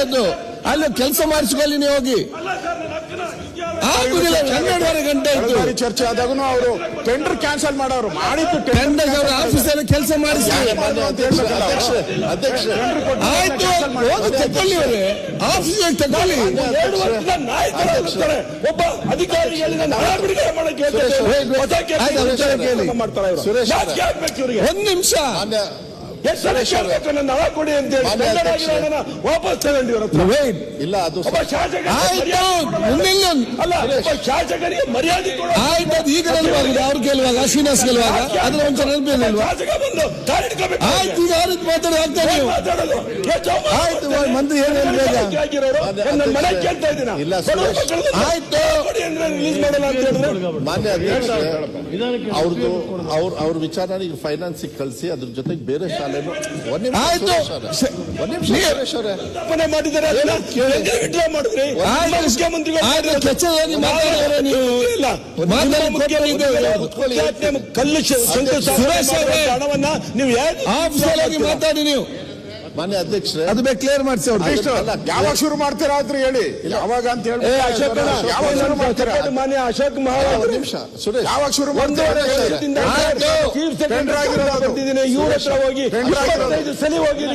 ಹೇಳಿದ್ದು ಅಲ್ಲಿ ಕೆಲಸ ಮಾಡಿಸ್ಕೊಳ್ಳಿ ನೀವು ಹೋಗಿ. ಆಗುದಿಲ್ಲ ಹನ್ನೆರಡುವರೆ ಗಂಟೆ ಆಯ್ತು. ಬಾರಿ ಚರ್ಚೆ ಆದಾಗೂ ಅವರು ಟೆಂಡರ್ ಕ್ಯಾನ್ಸಲ್ ಮಾಡೋರು. ಮಾಡಿದ್ದು ಟೆಂಡರ್ ಅವರ ಆಫೀಸಲ್ಲಿ ಕೆಲಸ ಮಾಡಿಸಿ. ಅಧ್ಯಕ್ಷ ಆಯ್ತು ಹೋಗಿ ತಗೊಳ್ಳಿ ಅವರೇ ಆಫೀಸಿಗೆ ಇರ್ತಾರೆ. ಒಬ್ಬ ಅಧಿಕಾರಿ. ಒಂದ್ ನಿಮಿಷ ನನ್ನ ಹಣ ಕೊಡಿ ಅಂತ ಹೇಳಿ ವಾಪಸ್ ತಗೊಂಡು ಇವ್ರ ಹತ್ರ. ಇಲ್ಲ ಅದು ಶಾಸಕ ಅಲ್ಲ ಶಾಸಕರಿಗೆ ಮರ್ಯಾದೆ ಕೊಡು ಆಯ್ತು ಅದು ಈಗ ನೆನಪಾಗಿದೆ ಅವ್ರು ಕೇಳುವಾಗ ಶ್ರೀನಿವಾಸ್ ಕೇಳುವಾಗ. ಅದ್ರ ಒಂಚೂರು ನೆನಪಿರಲಿಲ್ವಾ ಆಯ್ತು ಈಗ ರೀತಿ ಮಾತಾಡಿ ಮಾತಾಡೋದು? ಆಯ್ತು? ಮಂತ್ರಿ ಏನ್ ಹೇಳ್ಬೇಕು? ನನ್ನ ಮನೆ ಕೇಳ್ತಾ ಇದ್ದೀನ? ಇಲ್ಲ, ಆಯ್ತು. ಕೊಡಿ ಅಂದ್ರೆ ರಿಲೀಸ್ ಮಾಡಲ್ಲ ಅಂತ ಹೇಳಿದ್ರೆ? ಮಾನ್ಯ ಅಧ್ಯಕ್ಷ ಅವ್ರದ್ದು ಅವ್ರ ಅವ್ರ ವಿಚಾರ ಈಗ ಫೈನಾನ್ಸ್ ಕಳಿಸಿ ಅದ್ರ ಜೊತೆಗೆ ಬೇರೆ ಸ್ಥಾಪನೆ ಮಾಡಿದ್ದಾರೆ ಅದನ್ನ ಮಾಡಿದ್ರಿ. ಮುಖ್ಯಮಂತ್ರಿಗಳು ಕಲ್ಲು ಶ- ಸುರೇಶ್ ಅವರೇ. ಮಾಡಿದ ಹಣವನ್ನ ನೀವು ಮಾತಾಡಿ ನೀವು. ಮಾನ್ಯ ಅಧ್ಯಕ್ಷರೇ ಅದು ಬೇಕು ಕ್ಲಿಯರ್ ಮಾಡಿಸಿ ಅವ್ರು. ಇಷ್ಟು- ಅಲ್ಲ, ಯಾವಾಗ ಶುರು ಮಾಡ್ತೀರಾ ಆದ್ರೆ ಹೇಳಿ. ಯಾವಾಗ ಅಂತ ಹೇಳಿ ಏ ಅಶೋಕ್ ಅಣ್ಣ, ಯಾವಾಗ ಶುರು ಮಾಡ್ತೀರಾ? ಯಾವಾಗ ಮಾನ್ಯ ಅಶೋಕ್ ಮಹಾರಾಜ್ ನಿಮಿಷ. ಸುರೇಶ್ ಯಾವಾಗ ಶುರು. ಬಂದಿದ್ದೀನಿ. ಇವ್ರ ಹತ್ರ ಹೋಗಿ ಸಲ ಹೋಗಿ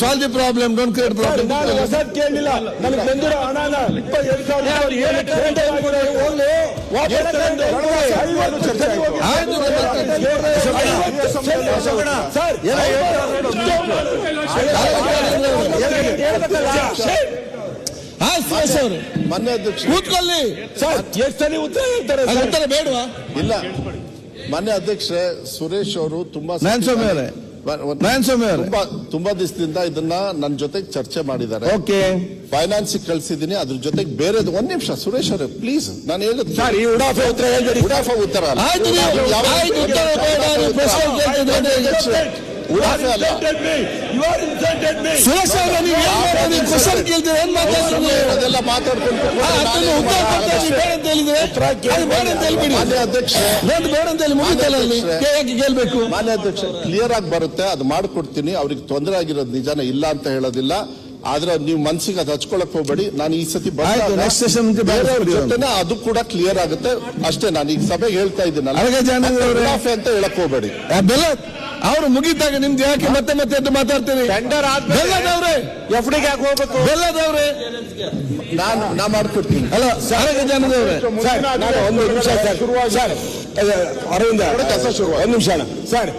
solve the problem don't create problem ನಾನು ಹೊಸದ್ ಕೇಳಿಲ್ಲ. ನನಗೆ ಬಂದಿರೋ ಹಣನ ಇಪ್ಪತ್ತೆರಡು ಸಾವಿರ ಹೋಗ್ಲಿ. ವಾಪಸ್ ಐವತ್ತು ಹೋಗಿ. ಸರ್ ಮೊನ್ನೆ ಅಧ್ಯಕ್ಷ ಕೂತ್ಕೊಳ್ಳಿ ಸರ್ ಎಷ್ಟು ಸಲ ಉತ್ತರ ಹೇಳ್ತಾರೆ ಉತ್ತರ ಬೇಡವಾ ಇಲ್ಲ ಮೊನ್ನೆ ಅಧ್ಯಕ್ಷರೇ ಸುರೇಶ್ ಅವರು ತುಂಬಾ ತುಂಬಾ ತುಂಬಾ ದಿವಸದಿಂದ ಇದನ್ನ ನನ್ನ ಜೊತೆಗೆ ಚರ್ಚೆ ಮಾಡಿದ್ದಾರೆ. ಓಕೆ. ಫೈನಾನ್ಸ್ ಕಳ್ಸಿದೀನಿ ಅದ್ರ ಜೊತೆಗೆ ಬೇರೆ ಒಂದ್ ನಿಮಿಷ ಸುರೇಶ್ ಅವರೇ ಪ್ಲೀಸ್ ನಾನು ಹೇಳಿದ್ ಸರ್ ಈ ಉಡಾಫೆ ಉತ್ತರ ಹೇಳ್ಬೇಡಿ. ಉಡಾಫ ಉತ್ತರ ಅಲ್ಲ. ಅಲ್ಲ. ಸುರೇಶ್ ಅವರೇ ನೀವು ಏನ್ ಕ್ವಶನ್ ಏನ್ ಅದೆಲ್ಲ ಮಾತಾಡ್ಕೊಂಡು ಅದನ್ನು ಉತ್ತರ ಕೊಡ್ತಾ ಇದ್ದೀರಿ, ಬೇಡ ಅಂತ ಹೇಳಿದ್ರೆ ಅದು ಬೇಡ ಅಂತ ಹೇಳ್ಬಿಡಿ. ಮಾನ್ಯ ಅಧ್ಯಕ್ಷ ಬೇಡ ಅಂತ ಹೇಳಿ ಮುಗಿತಲ್ಲ ಅಲ್ಲಿ. ಯಾಕೆ ಮಾನ್ಯ ಅಧ್ಯಕ್ಷ ಕ್ಲಿಯರ್ ಆಗಿ ಬರುತ್ತೆ. ಅದು ಮಾಡ್ಕೊಡ್ತೀನಿ. ಅವ್ರಿಗೆ ತೊಂದರೆ ಆಗಿರೋದು ನಿಜಾನ ಇಲ್ಲ ಅಂತ ಹೇಳೋದಿಲ್ಲ. ಆದ್ರೆ ನೀವು ಮನ್ಸಿಗೆ ಅದು ಹಚ್ಕೊಳಕ್ ಹೋಗ್ಬೇಡಿ. ನಾನು ಈ ಸತಿ ಬರ್ತೇನೆ ಅದು ಕೂಡ ಕ್ಲಿಯರ್ ಆಗುತ್ತೆ. ಅಷ್ಟೇ ನಾನು ಈಗ ಸಭೆಗೆ ಹೇಳ್ತಾ. ಉಡಾಫೆ ಅಂತ ಹೇಳಕ್ ಹೋಗ್ಬೇಡಿ. ಅವರು ಮುಗಿದಾಗ ನಿಮ್ದು ಯಾಕೆ ಮತ್ತೆ ಮತ್ತೆ ಎದ್ದು ಮಾತಾಡ್ತೀರಿ? ಬೆಲ್ಲದವ್ರೆ. ಎಫ್ ಡಿಗೆ ಯಾಕೆ ಹೋಗ್ಬೇಕು? ಬೆಲ್ಲದವ್ರೆ. ನಾನು ನಾ ಮಾಡ್ಕೊಡ್ತೀನಿ. ಅಲ್ಲ ಅರಗ ಜನದವ್ರೆ. ಒಂದು ನಿಮಿಷ ಸರ್ ಸರ್. ಅರವಿಂದ. ಒಂದು ನಿಮಿಷ. ಸರ್